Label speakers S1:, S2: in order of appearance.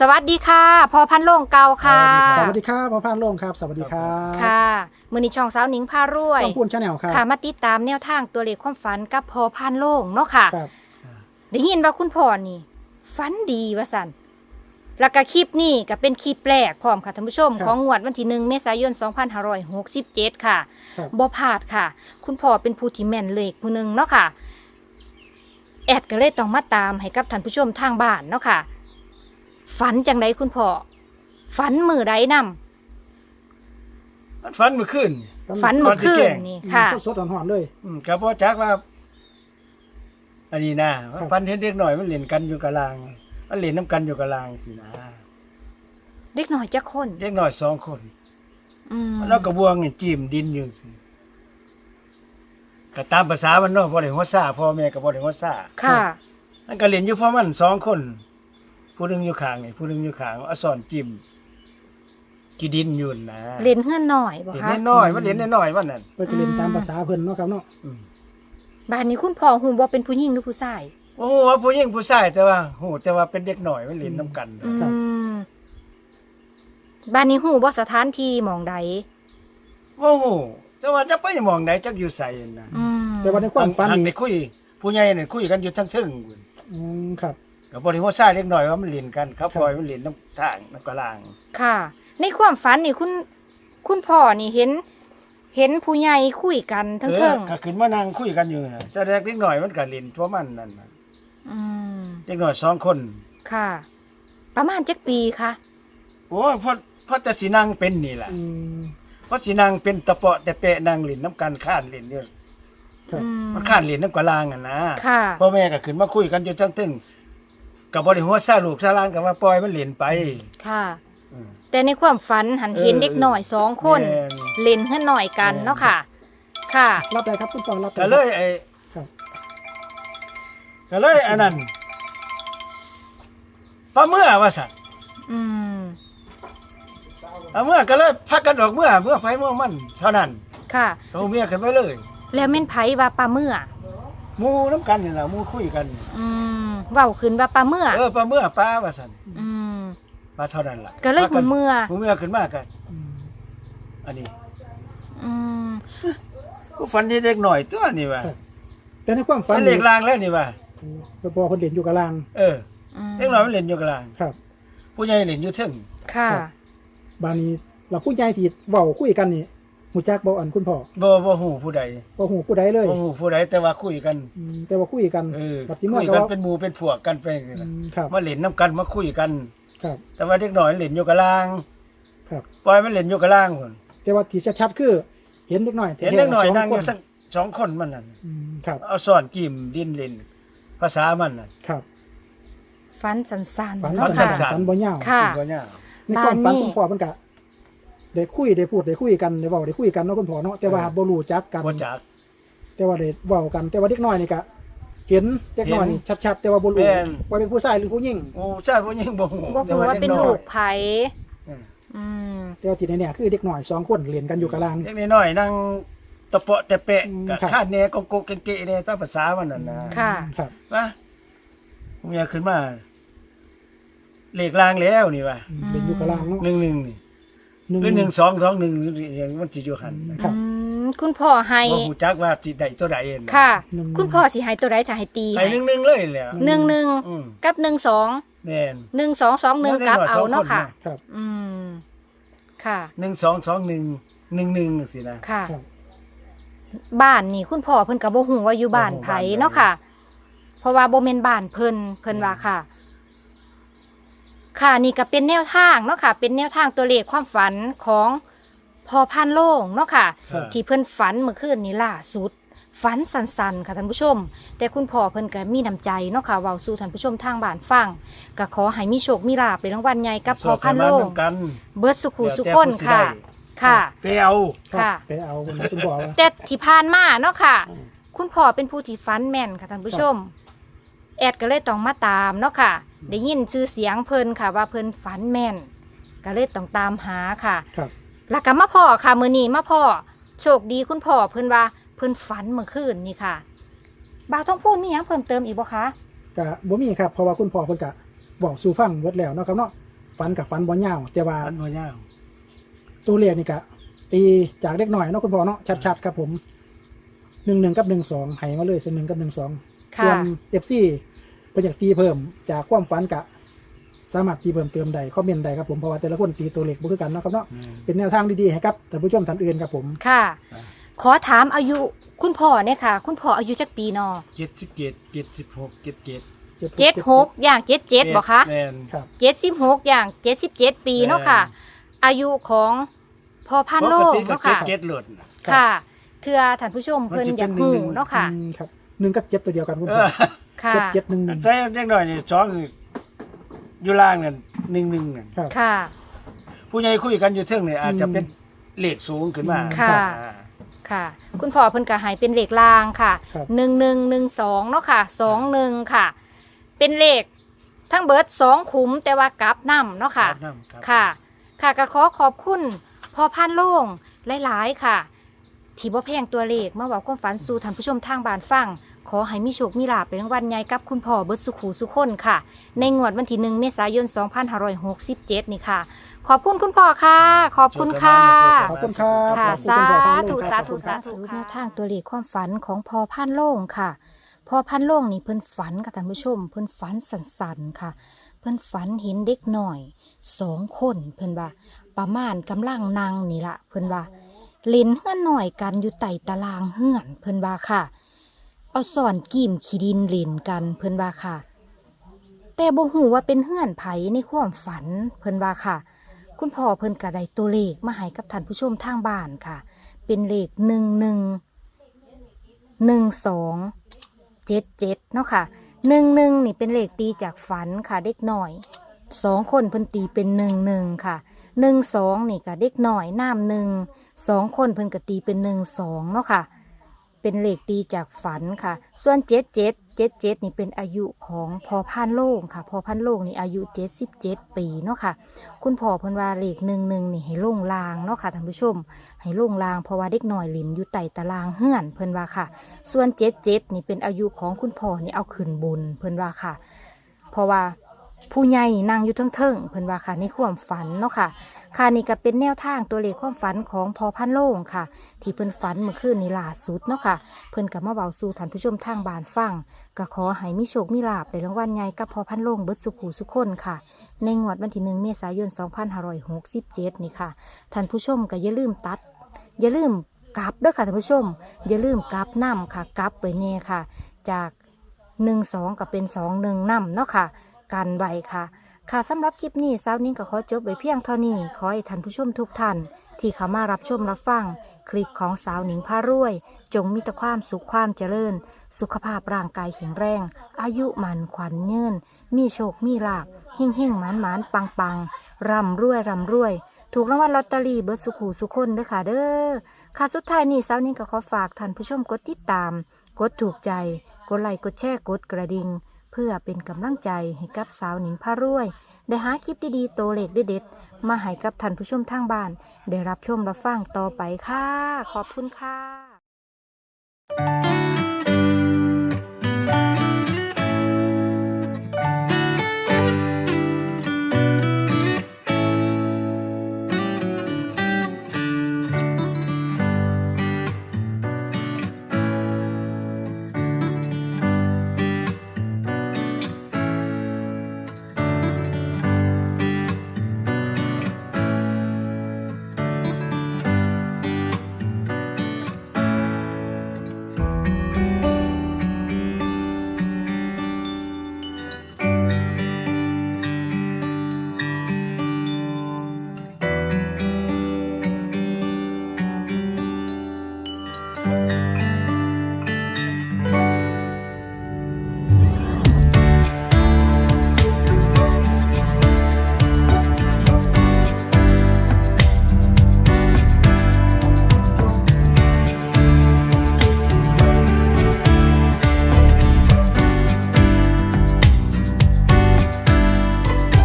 S1: สวัสดีค่ะพอพันโลงเก่าค่ะ
S2: สวัสดีครับพ่อพานโล่งครับ สวัสดีครับ
S1: ค่ะ มือนี้ช่องสาวหนิงพารวย
S2: ต้องพูนชาแนลครับ
S1: ค่ะมาติดตามแนวทางตัวเลขความฝันกับพอพันโลงเนาะค่ะ
S2: ครับ
S1: ได้ยินว่าคุณพ่อนี่ฝันดีว่าสันแล้วก็คลิปนี่ก็เป็นคลิปแรกพร้อมค่ะท่านผู้ชม ของงวดวันที่หนึ่งเมษายน 2567 ค่ะ
S2: ครับ
S1: บ่พลาดค่ะ คุณพ่อเป็นผู้ที่แม่นเลขผู้หนึ่งเนาะค่ะ แอดก็เลยต้องมาตามให้กับท่านผู้ชมทางบ้านเนาะค่ะ ฝันจังไดคุณพ่อฝันมือใดนำ
S3: มันฝันเมื่อคืน
S1: ฝันเมื่อคืนนี่ค่ะ
S2: สดๆหอนๆเลย
S3: อืมก็บ่จักว่า อันนี้นะ
S2: ครั
S3: ว่า
S2: บ
S3: ฝันเห็นเด็กหน่อยมันเล่นกันอยู่กับลาง มันเล่นน้ำกันอยู่กับลางสินะ
S1: เด็กหน่อยจะคน
S3: เด็กหน่อยสองคน
S1: อืม
S3: แล้วกระบวงนี่จิ้มดินอยู่สิก็ตามภาษามันเนาะบ่ได้หัวซ่าพ่อแม่ก็บ่ได้หัวซ่า
S1: ค่ะ
S3: มันก็เล่นอยู่เพราะมันสองคน ผู้หนึงอยู่ข้างนี่ผู้หนึงอยู่ข้างเอาสอนจิ้มกีดินอยู่นะ
S1: เล่นเฮือนหน่อยบ่
S3: เล่น
S1: คะ
S3: น้อยๆมันเล่นน้อยๆมันนั่น
S2: เพิ่นก็เล่นตาม
S1: อืม
S2: ภาษาเพิ่นเนาะครับเนาะ
S3: อืม
S1: บ้านนี้คุณพ่อหูบ่เป็นผู้หญิงหรือผู้ชาย
S3: โอ้โหว่าผู้หญิงผู้ชายแต่ว่าโหแต่ว่าเป็นเด็กหน่อยมันเล่นน้ำกัน
S1: อืมบ้านนี้หูบ่สถานที่หมองใด
S3: โอ้โหแต่ว่าจะไปมองไหนจักอยู่ใส่นะ
S1: อืม
S2: แต่ว่าในความฝัน
S3: อั
S2: นี่
S3: ไปคุย ผู้ใหญ่เนี่ยคุยกันอยู่ทั้งทึ่ง
S2: อืมครับ
S3: กับบริหัวซ่าเล็กหน่อยว่ามันเล่นกันเขาปล่อยมันเล่นน้ำทางน้ำกระลาง
S1: ค่ะ ในความฝันนี่คุณ คุณพ่อนี่เห็น เห็นผู้ใหญ่คุยกันทั้ง
S3: เอ
S1: เทิ
S3: องก็ขึ้นมานั่งคุยกันอยู่นะแต่เด็กหน่อยมันก็เล่นทั่วมันนั่นน่ะ
S1: อืม
S3: เด็กหน่อยสองคน
S1: ค่ะ ประมาณจักปีคะ
S3: โอ้ยเพราะเพราะจะสีนางเป็นนี่แหละ
S2: อืม
S3: เพราะสีนางเป็นตะเปาะแต่เปะนางเล่นน้ำกันข้านเล่นอยู่
S2: ครับ
S1: อืม
S3: มันข้านเล่นน้ำกระลางอะนะ
S1: ค่ะ
S3: พ่อแม่ก็ขึ้นมาคุยกันอยู่ทั้งทึ่ง กับบริหัวซ่าลูกซ่าหลานกับว่าปล่อยมันเล่นไป
S1: ค่ะ
S3: อืม
S1: แต่ในความฝันหันเห็น
S3: เออ
S1: เด็กหน่อยสองคน
S3: แม่น
S1: เล่นเฮือนหน่อยกัน
S3: แม่น
S1: เนาะค่ะ ค่ะ
S2: รับได้ครับคุณปองรับได้
S3: ก็เลยไอ้
S2: ครับ
S3: ก็เลยอันนั้นปลาเมื่อว่าสัตว์
S1: อืม
S3: ปลาเมื่อก็เลยพักกันออกเมื่อเมื่อไฟเมื่อมัน เท่านั้น
S1: ค่ะ
S3: เอาเมียกันไปเลย
S1: แล้วแม่นไผว่าปลาเมื่อ
S3: หมูน้ำกันนี่แหละหมูคุยกัน
S1: อืมเว้าขึ้นว่าปลาเมื่อ
S3: เออปลาเมื่อปลาว่าสัน
S1: อืม
S3: ปลาเท่านั้นล่ะ
S1: ก็เลยหูเมื่อ
S3: หูเมื่อขึ้นมากัน
S2: อืม
S3: อันนี้
S1: อืม
S3: กูฝันที่เด็กหน่อยตัวนี่ว่า
S2: แต่ในความฝั
S3: ฝั
S2: น
S3: นเล็กลางแล้วนี่ว่า
S2: เพิ่นบอกเพิ่นเล่นอยู่กับลาง
S3: เออเด็กหน่อยมันเล่นอยู่กลาง
S2: ครับ
S3: ผู้ใหญ่เล่นอยู่เทึ่ง
S1: ค่ะ
S2: ครับบานนี้เราผู้ใหญ่ที่เว้าคุยกันนี่ ฮู้จักบ่อันคุณพ่อ
S3: บ่บ่ฮู้ผู้ใด
S2: บ่ฮู้ผู้ใดเลย
S3: บ่ฮู้ผู้ใดแต่ว่าคุยกัน
S2: อืมแต่ว่าคุยกัน
S3: เออ
S2: บัดที่เมื่
S3: คุ
S2: อยก็
S3: กัน
S2: ว่า
S3: เป็นหมู่เป็นพวกกันไปนี่
S2: อื
S3: ล่ะ
S2: มครับ
S3: มาเล่นน้ำกันมาคุยกัน
S2: ครับ
S3: แต่ว่าเด็กหน่อยเล่นอยู่กับลาง
S2: ครับ
S3: ปล่อยมันเล่นอยู่กับลางพุ่น
S2: แต่ว่าที่ชัดๆคือ เห็นเด็กน้อย
S3: เห็นเด็กหน่อย
S2: ส
S3: นั่งอยู่
S2: ค
S3: ทั้งสองคนมันนั่น
S2: อืมครับ
S3: เอาสอนกิ่มดินเล่นภาษามันน่ะ
S2: ครับ
S1: ฟันสัน
S2: ฝัน
S1: ๆ
S3: ฝั
S1: เนาะ
S3: สั้
S1: ค่ะ
S3: น
S2: ฝันบ่ยาว
S1: ค่ะ
S3: บ่ยาว
S2: ในความฝัน
S1: บ้านนี่
S2: คุณพ่อมันก็ ได้คุยได้พูดได้คุยกันได้เว้าได้คุยกันเนาะคุณพ่อเนาะแต่ว่าบ่รู้จักกัน
S3: บ่จัก
S2: แต่ว่าได้เว้ากัน แต่ว่าเด็กน้อยนี่ก็เห็นเด็กน้อยนี่ชัดๆ แต่ว่าบ่รู้
S3: แม่น
S2: ว่าเป็นผู้ชายหรือผู้หญิง
S3: โอ้ชาติผู้หญิงบ่ฮู้
S1: บ่
S3: แต่
S1: รู้ว่า
S3: ด็
S1: เป็น
S3: อย
S1: ลูกไผ
S3: เออ
S1: อืม
S2: แต่ว่าที่แน่ๆคือเด็กน้อยสองคนเรียนกันอยู่กับลาง
S3: เด็กน้อยนั่งตะเปาะแต่เปะ
S2: อืม
S3: กับ
S2: ครับ
S3: คาดแหนกกกเกะๆเนี่ยตามภาษามันนั่นนะ
S1: ค่ะ
S2: ครับ
S3: ว่าผมอยากขึ้นมาเลขลางแล้วนี่ว่า
S2: อืมเรียนอยู่กับลางเนาะ
S3: หนึ่งหนึ่งนี่
S2: หนึ่ง
S3: หรือหนึ่งสองสองหนึ่งอย่างมันสิอยู่หัน
S2: ครับ
S1: อืมคุณพ่อให้
S3: บ่ฮู้จักว่าสิได้ตัวใดเอง
S1: ค่ะ
S2: หนึ่ง
S1: คุณพ่อสิให้ตัวใดถ้าให้ตี
S3: ไอ้หนึ่งหนึ่งเลยแหละ
S1: หนึ่งหนึ่ง
S3: อืม
S1: กับหนึ่งสอง
S3: แม่น
S1: หนึ่งสองสองหนึ่งกับเอาเนาะค่ะ
S2: ครับ
S1: อืม ค่ะ
S3: หนึ่งสองสองหนึ่งหนึ่งหนึ่งสินะ
S1: ค่ะ
S2: ครับ
S1: บ้านนี่คุณพ่อเพิ่นก็บ่ฮู้ว่าอยู่บ้านไผ
S3: บ่ฮู้บ้านใด
S1: เนาะค่ะ เพราะว่าบ่แม่นบ้านเพิ่นเพิ่นว่าค่ะ ค่ะนี่ก็เป็นแนวทางเนาะค่ะ เป็นแนวทางตัวเลขความฝันของพอพันโล่งเนาะค่ะ
S2: ครับ
S1: ที่เพิ่นฝันเมื่อคืนนี้ล่าสุด ฝันสันๆค่ะท่านผู้ชม แต่คุณพ่อเพิ่นก็มีน้ำใจเนาะค่ะเว้าสู่ท่านผู้ชมทางบ้านฟังก็ขอให้มีโชคมีลาภในรางวัลใหญ่กับพอพันโล่ง
S3: สอบกัน
S1: เบิดสุขุสุขคน
S3: แล้วแต่ผู้สิ
S1: ค่ะ
S3: ได้
S1: ค่ะ
S3: ไปเอา
S2: ครับ
S1: ค่ะ
S2: ไปเอาคนนั้นคุณพ่อว่า
S1: แต่ที่ผ่านมาเนาะค่ะ
S2: อืม
S1: คุณพ่อเป็นผู้ที่ฟันแม่นค่ะท่านผู้ชม แอดก็เลยต้องมาตามเนาะค่ะ ได้ยินชื่อเสียงเพิ่นค่ะ ว่าเพิ่นฝันแม่น ก็เลยต้องตามหาค่ะ
S2: ครับ
S1: แล้วก็มาพ่อค่ะมื้อนี้มาพ่อโชคดีคุณพ่อเพิ่นว่าเพิ่นฝันเมื่อคืนนี่ค่ะบ่าวต้องพูดมีหยังเพิ่มเติมอีกบ่คะ
S2: ก็บ่มีครับเพราะว่าคุณพ่อเพิ่นก็บอกสู่ฟังเบิดแล้วเนาะครับเนาะฝันกับฝันบ่ยาวแต่ว่า
S3: ฝันบ่ยาว
S2: ตัวเลขนี่ก็ตีจากเล็กหน่อยเนาะคุณพ่อเนาะชัดๆครับผมหนึ่งหนึ่งกับหนึ่งสองให้มาเลยส่วนหนึ่งกับหนึ่งสอง
S1: ค่ะ
S2: ส่วนเอฟซีเป็นอยากตีเพิ่มจากความฝันกะ สามารถตีเพิ่มเติมใดคอมเมนต์ใดครับผมเพราะว่าแต่ละคนตีตัวเลขบ่คือกันเนาะครับเนาะ
S3: อืม
S2: เป็นแนวทางดีๆให้ครับท่านผู้ชมท่านอื่นครับผม
S1: ค่ะ
S3: อ่า
S1: ขอถามอายุคุณพ่อเนี่ยค่ะ คุณพ่ออายุจักปีเนอ
S3: เจ็ดสิบเจ็ดเจ็ดสิบหกเจ็ดเจ็ด
S1: เจ็ดหกอย่างเจ็ดเจ็ดบอกคะ
S3: แม่น
S2: ครับ
S1: เจ็ดสิบหกอย่างเจ็ดสิบเจ็ดปีเนาะค่ะ อายุของพ่อพันโล
S3: ป
S1: ก
S3: ติก็
S1: เนาะค่ะ
S3: เจ็ดเจ็ดหลุดน่ะ
S1: ค่ะเถื่อท่านผู้ชมเพิ่น
S3: มันสิ
S1: อ
S3: เป็
S1: ยานก
S3: หนึ่
S1: หู
S3: งหนึ่ง
S1: เนาะค่ะ
S2: อืมครับห นึ่งกับเจ็ดตัวเดียวกันคุณ
S3: เอ
S2: พ่อ
S3: อ
S1: ค่ะ
S2: เจ็ดเจ็ดหนึ่งหนึ่ง
S3: ใส่เล็กหน่อยนี่สองนี่อยู่ล่างนั่นหนึ่งหนึ่งนั่น
S2: ครับ
S1: ค่ะ
S3: ผู้ใหญ่คุยกันอยู่เทิงนี่อาจจะเป็นเลขสูงขึ้นมา
S1: ค่ะ
S3: อ่า
S1: ค่ะ คุณพ่อเพิ่นก็ใหายเป็นเลขลางค่ะ
S2: ครับ
S1: หนึ่งหนึ่งหนึ่งสองเนาะค่ะสองหนึ่งค่ะ เป็นเลขทั้งเบิดสองขุมแต่ว่ากลับนํเนาะค่ะ
S3: รับน้ำรับ
S1: ค่ะ ค่ะก็ขอขอบคุณพ่อพันโล่งหลาย ๆ ค่ะ ที่บ่แพงตัวเลขมาเว่าความฝันสู่ท่านผู้ชมทางบ้านฟัง ขอให้มีโชคมีลาภเป็นรางวัลใหญ่กับคุณพ่อเบิดสุขูสุคนค่ะ ในงวดวันที่หนึ่งเมษายน 2567 นี่ค่ะ ขอบคุณคุณพ่อค่ะ ขอบคุณค่ะ
S2: ขอบคุณครับ
S1: ค่ะ
S2: ขอบคุณ
S1: สา
S2: คุณพ่อพันโล
S1: ธุ
S2: งค
S1: สา
S2: รับ
S1: ธุ
S2: ขอบคุณค
S1: สา
S2: รับ
S1: ธุแนวทางตัวเลขความฝันของพอพันโล่งค่ะ พอพันโล่งนี่เพิ่นฝันค่ะท่านผู้ชม เพิ่นฝันสันๆค่ะ เพิ่นฝันเห็นเด็กหน่อยสองคนเพิ่นว่า ประมาณกำลังนางนี่ละเพิ่นว่าเล่นเฮือนหน่อยกันอยู่ใต้ตารางเฮือนเพิ่นว่าค่ะ เอาสอนกิ่มขีดินเล่นกันเพิ่นว่าค่ะ แต่บ่ฮู้ว่าเป็นเฮือนไผในความฝันเพิ่นว่าค่ะ คุณพ่อเพิ่นก็ได้ตัวเลขมาให้กับท่านผู้ชมทางบ้านค่ะ เป็นเลขหนึ่งหนึ่งหนึ่งสองเจ็ดเจ็ดเนาะค่ะหนึ่งหนึ่งนี่เป็นเลขตีจากฝันค่ะเด็กหน่อยสองคนเพิ่นตีเป็นหนึ่งหนึ่งค่ะหนึ่งสองนี่ก็เด็กหน่อยน้ำหนึ่งสองคนเพิ่นก็ตีเป็นหนึ่งสองเนาะค่ะ เป็นเลขตีจากฝันค่ะ ส่วนเจ็ดเจ็ดเจ็ดเจ็ดนี่เป็นอายุของพอพันโล่งค่ะ พอพันโล่งนี่อายุเจ็ดสิบเจ็ดปีเนาะค่ะ คุณพ่อเพิ่นว่าเลขหนึ่งหนึ่งนี่ให้โล่งลางเนาะค่ะท่านผู้ชม ให้โล่งลางเพราะว่าเด็กหน้อยหลินอยู่ใต้ตารางเฮื่อนเพิ่นว่าค่ะ ส่วนเจ็ดเจ็ดนี่เป็นอายุของคุณพ่อนี่เอาขึ้นบุญเพิ่นว่าค่ะ เพราะว่า ผู้ใหญ่นั่งอยู่เทิงๆเพิ่นว่าค่ะในความฝันเนาะค่ะ ค่ะนี่ก็เป็นแนวทางตัวเลขความฝันของพอพันโล่งค่ะ ที่เพิ่นฝันเมื่อคืนนี้ล่าสุดเนาะค่ะ เพิ่นก็มาเว้าสู่ท่านผู้ชมทางบ้านฟังก็ขอให้มีโชคมีลาภในรางวัลใหญ่กับพอพันโล่งเบิดสุขหูสุขคนค่ะ ในงวดวันที่หนึ่งเมษายน 2567 นี่ค่ะ ท่านผู้ชมก็อย่าลืมตัด อย่าลืมกลับเด้อค่ะท่านผู้ชม อย่าลืมกลับน้ำค่ะกลับไปเน่ค่ะ จากหนึ่งสองก็เป็นสองหนึ่งน้ำเนาะค่ะ กันไว้ค่ะ ค่ะสำหรับคลิปนี้สาวนิ้งก็ขอจบไว้เพียงเท่านี้ ขอให้ท่านผู้ชมทุกท่าน ที่เข้ามารับชมรับฟัง คลิปของสาวหนิงพารวย จงมีแต่ความสุขความเจริญ สุขภาพร่างกายแข็งแรง อายุมันขวัญเงินมีโชคมีลาภเฮ่งเฮ่งหมานหมานปังปังร่ำรวยร่ำรวยถูกรางวัลลอตเตอรี่เบิร์สุขูสุขคนเด้อค่ะเด้อ ค่ะสุดท้ายนี้สาวนิ้งก็ขอฝากท่านผู้ชมกดติดตาม กดถูกใจ กดไลค์กดแชร์กดกระดิ่ง เพื่อเป็นกำลังใจให้กับสาวหนิงพารวย ได้หาคลิปดีๆ โตเล็กเด็ดๆมาให้กับท่านผู้ชมทางบ้าน ได้รับชมรับฟังต่อไปค่ะ ขอบคุณค่ะ